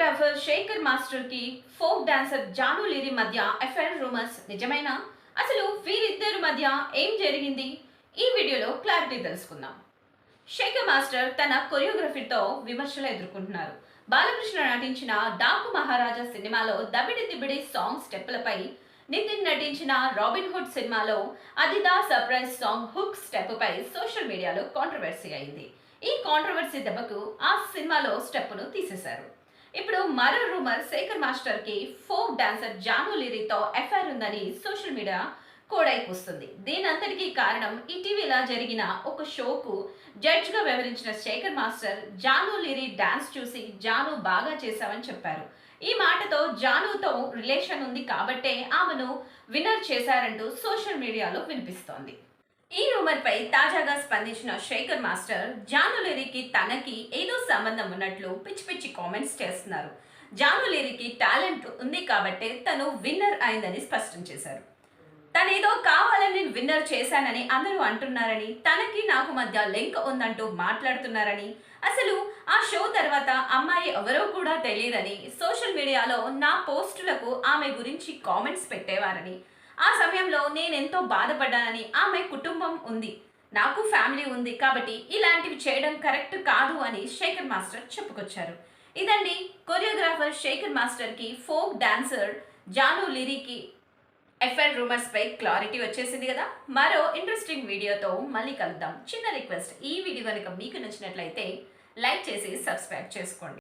Choreographer Sekhar మాస్టర్కి folk dancer Janu లీరి మధ్య FIR rumours నిజమేనా? అసలు వీరిద్దరి మధ్య ఏం జరిగింది? ఈ వీడియోలో క్లారిటీ తెలుసుకుందాం. శేఖర్ మాస్టర్ తన కొరియోగ్రఫీతో విమర్శలు ఎదుర్కొంటున్నారు. బాలకృష్ణ నటించిన డాకు మహారాజా సినిమాలో దబిడి దిబిడి సాంగ్ స్టెప్పులపై నితిన్ నటించిన రాబిన్ హుడ్ సినిమాలో అదిదా సర్ప్రైజ్ సాంగ్ హుక్ స్టెప్పుపై సోషల్ మీడియాలో కాంట్రవర్సీ అయింది. ఈ కాంట్రవర్సీ దెబ్బకు ఆ సినిమాలో స్టెప్పును తీసేశారు. ఇప్పుడు మరో రూమర్ శేఖర్ మాస్టర్కి ఫోక్ డాన్సర్ జాను లిరితో ఎఫ్ఐఆర్ ఉందని సోషల్ మీడియా కోడైకొస్తుంది దీనంతటికీ కారణం ఇటీవల జరిగిన ఒక షోకు జడ్జ్గా శేఖర్ మాస్టర్ జాను లిరి డాన్స్ చూసి జాను బాగా చేశావని చెప్పారు. ఈ మాటతో జానుతో రిలేషన్ ఉంది కాబట్టే ఆమెను విన్నర్ చేశారంటూ సోషల్ మీడియాలో వినిపిస్తోంది. ఈ రూమర్ పై తాజాగా స్పందించిన శేఖర్ మాస్టర్ జానులేరికి తనకి ఏదో సంబంధం ఉన్నట్లు పిచ్చి పిచ్చి కామెంట్స్ చేస్తున్నారు. జానులేరికి టాలెంట్ ఉంది కాబట్టే తను విన్నర్ అయిందని స్పష్టం చేశారు. తనేదో కావాలని విన్నర్ చేశానని అందరూ అంటున్నారని తనకి నాకు మధ్య లింక్ ఉందంటూ మాట్లాడుతున్నారని అసలు ఆ షో తర్వాత అమ్మాయి ఎవరో కూడా తెలియదని సోషల్ మీడియాలో నా పోస్టులకు ఆమె గురించి కామెంట్స్ పెట్టేవారని ఆ సమయంలో నేనెంతో బాధపడ్డానని ఆమె కుటుంబం ఉంది. నాకు ఫ్యామిలీ ఉంది కాబట్టి ఇలాంటివి చేయడం కరెక్ట్ కాదు అని శేఖర్ మాస్టర్ చెప్పుకొచ్చారు. ఇదండి కొరియోగ్రాఫర్ శేఖర్ మాస్టర్కి ఫోక్ డాన్సర్ జాను లిరికి ఎఫ్ఎల్ రూమర్స్ పై క్లారిటీ వచ్చేసింది కదా. మరో ఇంట్రెస్టింగ్ వీడియోతో మళ్ళీ కలుద్దాం. చిన్న రిక్వెస్ట్ ఈ వీడియో కనుక మీకు నచ్చినట్లయితే లైక్ చేసి సబ్స్క్రైబ్ చేసుకోండి.